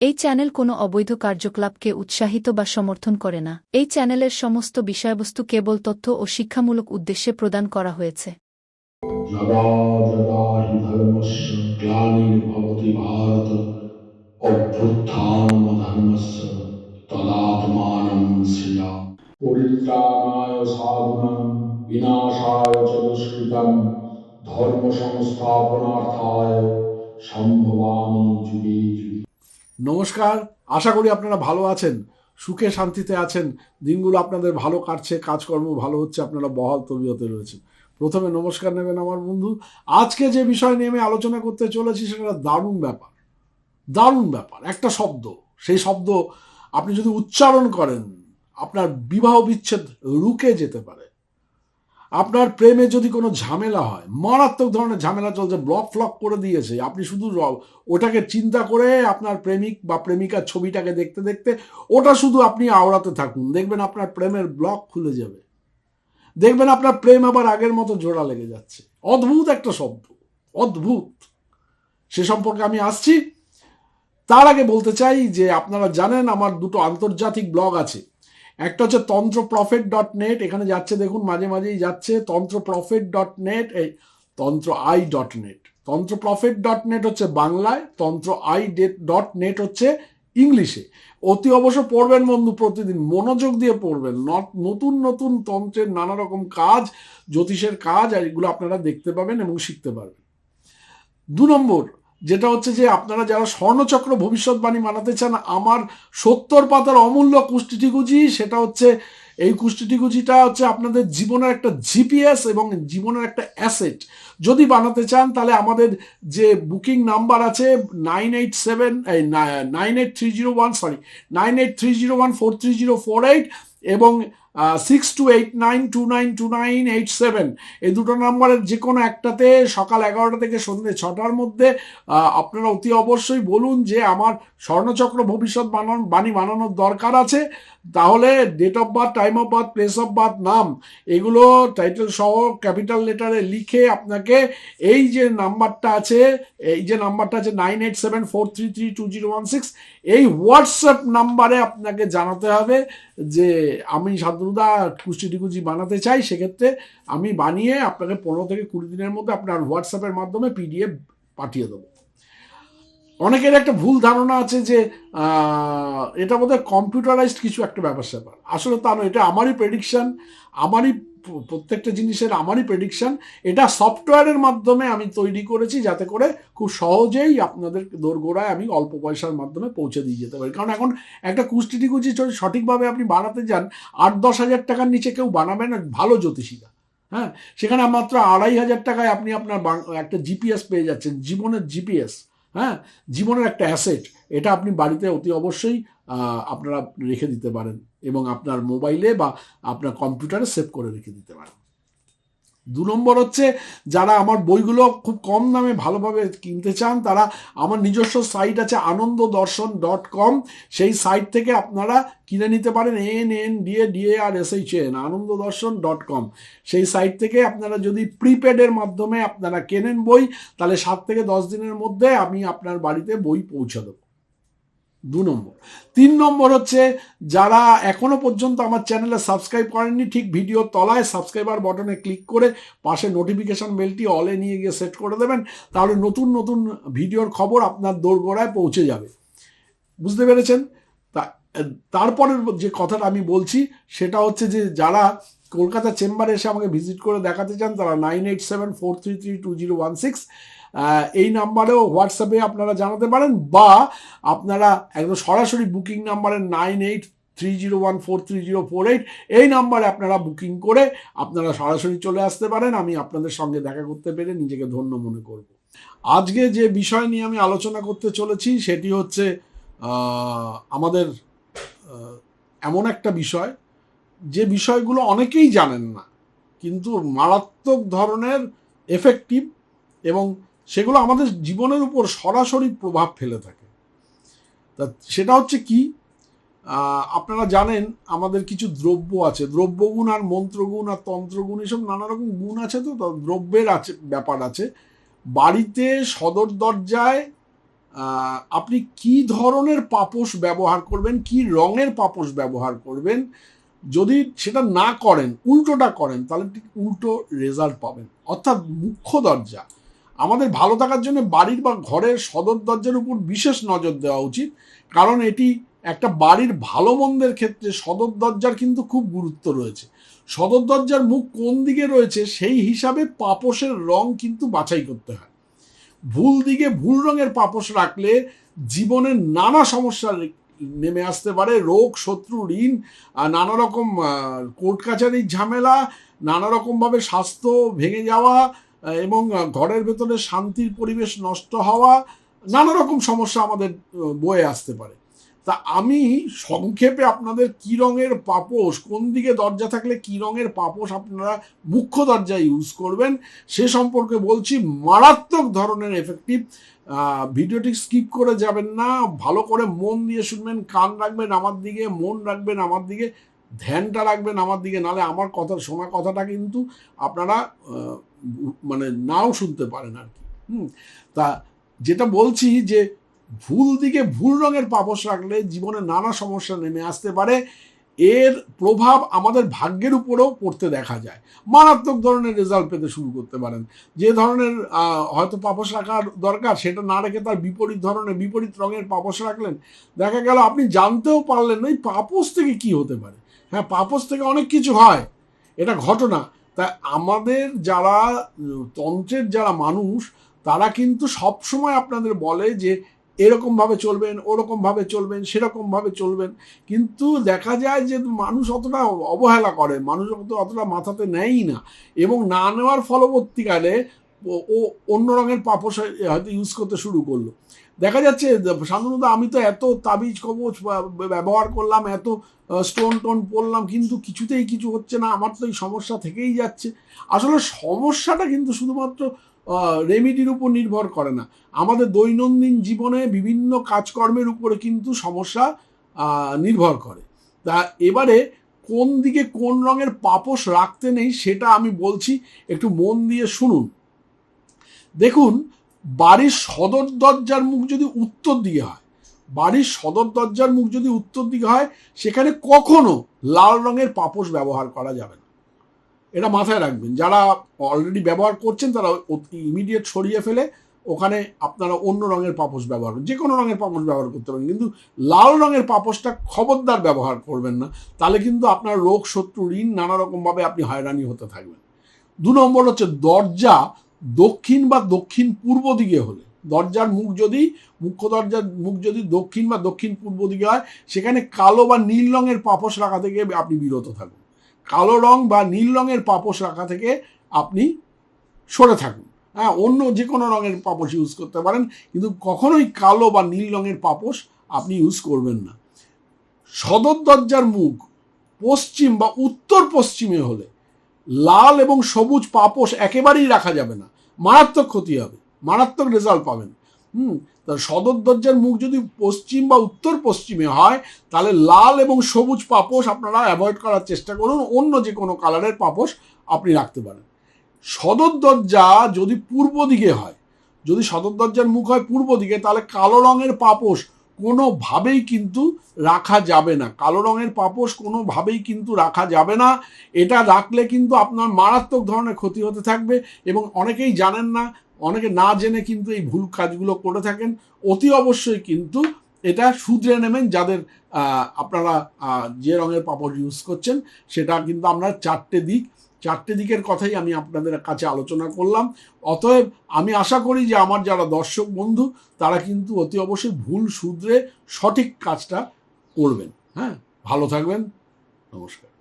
এই চ্যানেল কোনো অবৈধ কার্যকলাপকে উৎসাহিত বা সমর্থন করে না। এই চ্যানেলের সমস্ত বিষয়বস্তু কেবল তথ্য ও শিক্ষামূলক উদ্দেশ্যে প্রদান করা হয়েছে। ধর্ম সংস্থাপনার্থায় সম্ভবামী যুগে। নমস্কার, আশা করি আপনারা ভালো আছেন, সুখে শান্তিতে আছেন। দিনগুলো আপনাদের ভালো কাটছে, কাজকর্ম ভালো হচ্ছে, আপনারা বহাল তবিয়তে রয়েছেন। প্রথমে নমস্কার নেবেন আমার বন্ধু। আজকে যে বিষয় নিয়ে আমি আলোচনা করতে চলেছি সেটা দারুণ ব্যাপার। দারুণ ব্যাপার, একটা শব্দ। সেই শব্দ আপনি যদি উচ্চারণ করেন, আপনার বিবাহ বিচ্ছেদ রুকে যেতে পারে। আপনার প্রেমে যদি কোনো ঝামেলা হয়, মারাত্মক ধরনের ঝামেলা চলছে ব্লক ফ্লক করে দিয়েছে, আপনি শুধু ওটাকে চিন্তা করে আপনার প্রেমিক বা প্রেমিকার ছবিটাকে দেখতে দেখতে, ওটা শুধু আপনি আওড়াতে থাকুন, দেখবেন আপনার প্রেমের ব্লক খুলে যাবে। দেখবেন আপনার প্রেম আবার আগের মতো জোড়া লেগে যাচ্ছে। অদ্ভুত একটা শব্দ, অদ্ভুত। সে সম্পর্কে আমি আসছি। তার আগে বলতে চাই যে আপনারা জানেন আমার দুটো আন্তর্জাতিক ব্লগ আছে। একটা হচ্ছে তন্ত্র প্রফেট ডট নেট এখানে যাচ্ছে দেখুন, মাঝে মাঝেই যাচ্ছে তন্ত্র প্রফেট ডট নেট এই তন্ত্র আই ডট নেট তন্ত্র প্রফেট ডট নেট হচ্ছে বাংলায় তন্ত্র আই ডট নেট হচ্ছে ইংলিশে। অতি অবশ্য পড়বেন বন্ধু প্রতিদিন, মনোযোগ দিয়ে পড়বেন। নতুন নতুন তন্ত্রের নানা রকম কাজ, জ্যোতিষের কাজ এগুলো আপনারা দেখতে পাবেন এবং শিখতে পারবেন। দু নম্বর যেটা হচ্ছে যে আপনারা যারা স্বর্ণচক্র ভবিষ্যৎবাণী বানাতে চান, আমার সত্তর পাতার অমূল্য কুষ্টিটিকুজি সেটা হচ্ছে এই কুষ্টিটিকুজিটা হচ্ছে আপনাদের জীবনের একটা জিপিএস এবং জীবনের একটা অ্যাসেট। যদি বানাতে চান, তাহলে আমাদের যে বুকিং নাম্বার আছে nine eight seven nine eight three zero one, sorry, nine eight three zero one four three zero four eight এবং six two eight nine two nine two nine eight seven এই দুটো নাম্বারের যে কোনো একটাতে সকাল এগারোটা থেকে সন্ধ্যে ছটার মধ্যে আপনারা অতি অবশ্যই বলুন যে আমার স্বর্ণচক্র ভবিষ্যৎ বানান বাণী বানানোর দরকার আছে। তাহলে date of birth time of birth place of birth নাম। এগুলো টাইটেল সহ ক্যাপিটাল লেটারে লিখে আপনাকে এই যে নাম্বারটা আছে, এই যে নাম্বারটা আছে nine eight seven four three three two zero one six এই হোয়াটসঅ্যাপ নাম্বারে আপনাকে জানাতে হবে যে আমি শান্তনুদা কুষ্টি টিকুজি বানাতে চাই, সেক্ষেত্রে আমি বানিয়ে আপনাকে পনেরো থেকে কুড়ি দিনের মধ্যে আপনার হোয়াটসঅ্যাপের মাধ্যমে পিডিএফ পাঠিয়ে দেবো। অনেকের একটা ভুল ধারণা আছে যে এটা বোধহয় কম্পিউটারাইজড কিছু একটা ব্যাপার স্যাপার। আসলে তা নয়, এটা আমারই প্রেডিকশান আমারই প্রত্যেকটা জিনিসের আমারই প্রেডিকশন এটা সফটওয়্যারের মাধ্যমে আমি তৈরি করেছি যাতে করে খুব সহজেই আপনাদের দোরগোড়ায় আমি অল্প পয়সার মাধ্যমে পৌঁছে দিয়ে যেতে পারি। কারণ এখন একটা কুষ্টিটি কুচি সঠিকভাবে আপনি বানাতে যান, আট দশ হাজার টাকার নিচে কেউ বানাবে না, ভালো জ্যোতিষীরা। হ্যাঁ সেখানে মাত্র আড়াই হাজার টাকায় আপনি আপনার একটা জিপিএস পেয়ে যাচ্ছেন, জীবনের জিপিএস হ্যাঁ জীবনের একটা অ্যাসেট এটা আপনি বাড়িতে অতি অবশ্যই আপনারা রেখে দিতে পারেন এবং আপনার মোবাইলে বা আপনার কম্পিউটারে সেভ করে রেখে দিতে পারেন। দু নম্বর হচ্ছে, যারা আমার বইগুলো খুব কম দামে ভালোভাবে কিনতে চান, তারা আমার নিজস্ব সাইট আছে আনন্দ দর্শন ডট কম। সেই সাইট থেকে আপনারা কিনে নিতে পারেন N N D A D A R S H N Ananda Darshan dot com. সেই সাইট থেকে আপনারা যদি প্রিপেডের মাধ্যমে আপনারা কেনেন বই, তাহলে সাত থেকে দশ দিনের মধ্যে আমি আপনার বাড়িতে বই পৌঁছে দেবো। দু নম্বর। তিন নম্বর হচ্ছে, যারা এখনও পর্যন্ত আমার চ্যানেলে সাবস্ক্রাইব করেননি, ঠিক ভিডিওর তলায় সাবস্ক্রাইবার বটনে ক্লিক করে পাশে নোটিফিকেশন বেলটি অলে নিয়ে গিয়ে সেট করে দেবেন, তাহলে নতুন নতুন ভিডিওর খবর আপনার দোরগোড়ায় পৌঁছে যাবে। বুঝতে পেরেছেন? তা, তারপরের যে কথাটা আমি বলছি, সেটা হচ্ছে যে যারা কলকাতা চেম্বারে এসে আমাকে ভিজিট করে দেখাতে চান, তারা nine eight seven four three three two zero one six. এই নাম্বারেও হোয়াটসঅ্যাপে আপনারা জানাতে পারেন, বা আপনারা একদম সরাসরি বুকিং নাম্বারে nine eight three zero one four three zero four eight, এই নাম্বারে আপনারা বুকিং করে আপনারা সরাসরি চলে আসতে পারেন, আমি আপনাদের সঙ্গে দেখা করতে পেরে নিজেকে ধন্য মনে করব। আজকে যে বিষয় নিয়ে আমি আলোচনা করতে চলেছি, সেটি হচ্ছে আমাদের এমন একটা বিষয় যে বিষয়গুলো অনেকেই জানেন না, কিন্তু মারাত্মক ধরনের এফেক্টিভ এবং সেগুলো আমাদের জীবনের উপর সরাসরি প্রভাব ফেলে থাকে। তা সেটা হচ্ছে কি আপনারা জানেন আমাদের কিছু দ্রব্য আছে, দ্রব্যগুণ আর মন্ত্রগুণ আর তন্ত্রগুণ, এসব নানা রকম গুণ আছে তো দ্রব্যের আছে, ব্যাপার আছে। বাড়িতে সদর দরজায় আপনি কি ধরনের পাপোশ ব্যবহার করবেন, কি রঙের পাপোশ ব্যবহার করবেন যদি সেটা না করেন, উল্টোটা করেন, তাহলে ঠিক উল্টো রেজাল্ট পাবেন। অর্থাৎ মুখ্য দরজা। আমাদের ভালো থাকার জন্য বাড়ির বা ঘরের সদর দরজার উপর বিশেষ নজর দেওয়া উচিত। কারণ এটি একটা বাড়ির ভালো মন্দের ক্ষেত্রে সদর দরজার কিন্তু খুব গুরুত্ব রয়েছে। সদর দরজার মুখ কোন দিকে রয়েছে, সেই হিসাবে পাপোশের রং কিন্তু বাছাই করতে হয়। ভুল দিকে ভুল রঙের পাপোশ রাখলে জীবনের নানা সমস্যা রে- নেমে আসতে পারে, রোগ, শত্রু, ঋণ নানা রকম কোর্ট কাছারির ঝামেলা, নানা রকমভাবে স্বাস্থ্য ভেঙে যাওয়া এবং ঘরের ভেতরে শান্তির পরিবেশ নষ্ট হওয়া, নানা রকম সমস্যা আমাদের বয়ে আসতে পারে। তা আমি সংক্ষেপে আপনাদের কি রঙের পাপোশ, কোন দিকে দরজা থাকলে কি রঙের পাপোশ আপনারা মুখ্য দরজা ইউজ করবেন, সে সম্পর্কে বলছি মারাত্মক ধরনের এফেক্টিভ ভিডিওটি স্কিপ করে যাবেন না, ভালো করে মন দিয়ে শুনবেন, কান রাখবেন আমার দিকে, মন রাখবেন আমার দিকে, ধ্যানটা রাখবেন আমার দিকে, নালে আমার কথা, শোনা কথাটা কিন্তু আপনারা মানে নাও শুনতে পারেন আর কি। হুম, তা যেটা বলছি যে ভুল দিকে ভুল রঙের পাপস রাখলে জীবনে নানা সমস্যা নেমে আসতে পারে। এর প্রভাব আমাদের ভাগ্যের উপরেও পড়তে দেখা যায়। মারাত্মক ধরনের রেজাল্ট পেতে শুরু করতে পারেন। যে ধরনের হয়তো পাপস রাখার দরকার, সেটা না রেখে তার বিপরীত ধরনের, বিপরীত রঙের পাপস রাখলেন। দেখা গেল আপনি জানতেও পারলেন না এই পাপস থেকে কি হতে পারে। হ্যাঁ পাপস থেকে অনেক কিছু হয়। এটা ঘটনা। তা আমাদের যারা তন্ত্রের যারা মানুষ, তারা কিন্তু সবসময় আপনাদের বলে যে এরকমভাবে চলবেন ওরকমভাবে চলবেন সেরকমভাবে চলবেন। কিন্তু দেখা যায় যে মানুষ অতটা অবহেলা করে, মানুষ অত অতটা মাথাতে নেয়ই না। এবং না নেওয়ার ফলবর্তীকালে ও- ও অন্য রঙের পাপস হয়তো ইউজ করতে শুরু করল। দেখা যাচ্ছে সাধারণত আমি তো এত তাবিজ কবচ ব্যবহার করলাম, এত স্টোন টোন পড়লাম কিন্তু কিছুতেই কিছু হচ্ছে না। আমার তো এই সমস্যা থেকেই যাচ্ছে। আসলে সমস্যাটা কিন্তু শুধুমাত্র রেমিডির উপর নির্ভর করে না। আমাদের দৈনন্দিন জীবনে বিভিন্ন কাজকর্মের উপরে কিন্তু সমস্যা নির্ভর করে। তা এবারে কোন দিকে কোন রঙের পাপোশ রাখতে নেই সেটা আমি বলছি, একটু মন দিয়ে শুনুন। দেখুন, বাড়ির সদর দরজার মুখ যদি উত্তর দিকে হয়, বাড়ির সদর দরজার মুখ যদি উত্তর দিকে হয়, সেখানে কখনো লাল রঙের পাপোশ ব্যবহার করা যাবে না। এটা মাথায় রাখবেন। যারা অলরেডি ব্যবহার করছেন, তারা ইমিডিয়েট সরিয়ে ফেলে ওখানে আপনারা অন্য রঙের পাপোশ ব্যবহার করুন যে কোনো রঙের পাপোশ ব্যবহার করতে পারেন, কিন্তু লাল রঙের পাপোশটা খবরদার ব্যবহার করবেন না। তাহলে কিন্তু আপনার রোগ, শত্রু, ঋণ নানা রকমভাবে আপনি হয়রানি হতে থাকবেন। দু নম্বর হচ্ছে দরজা দক্ষিণ বা দক্ষিণ পূর্ব দিকে হলে। দরজার মুখ যদি, মুখ্য দরজার মুখ যদি দক্ষিণ বা দক্ষিণ পূর্ব দিকে হয়, সেখানে কালো বা নীল রঙের পাপোশ রাখা থেকে আপনি বিরত থাকুন। কালো রং বা নীল রঙের পাপোশ রাখা থেকে আপনি সরে থাকুন। হ্যাঁ অন্য যে কোনো রঙের পাপোশ ইউজ করতে পারেন, কিন্তু কখনোই কালো বা নীল রঙের পাপোশ আপনি ইউজ করবেন না। সদর দরজার মুখ পশ্চিম বা উত্তর পশ্চিমে হলে লাল এবং সবুজ পাপোশ একেবারেই রাখা যাবে না। মারাত্মক ক্ষতি হবে, মারাত্মক রেজাল্ট পাবেন। হুম সদর দরজার মুখ যদি পশ্চিম বা উত্তর পশ্চিমে হয়, তাহলে লাল এবং সবুজ পাপোশ আপনারা অ্যাভয়েড করার চেষ্টা করুন, অন্য যে কোনো কালারের পাপোশ আপনি রাখতে পারেন। সদর দরজা যদি পূর্ব দিকে হয়, যদি সদর দরজার মুখ হয় পূর্ব দিকে, তাহলে কালো রঙের পাপোশ কোনোভাবেই কিন্তু রাখা যাবে না। কালো রঙের পাপোশ কোনোভাবেই কিন্তু রাখা যাবে না। এটা রাখলে কিন্তু আপনার মারাত্মক ধরনের ক্ষতি হতে থাকবে এবং অনেকেই জানেন না অনেকে না জেনে কিন্তু এই ভুল কাজগুলো করে থাকেন। অতি অবশ্যই কিন্তু এটা শুধরে নেবেন যাদের আপনারা যে রঙের পাপড় ইউজ করছেন, সেটা কিন্তু আমরা চারটে দিক, চারটে দিকের কথাই আমি আপনাদের কাছে আলোচনা করলাম। অতএব আমি আশা করি যে আমার যারা দর্শক বন্ধু, তারা কিন্তু অতি অবশ্যই ভুল শুধরে সঠিক কাজটা করবেন। হ্যাঁ ভালো থাকবেন। নমস্কার।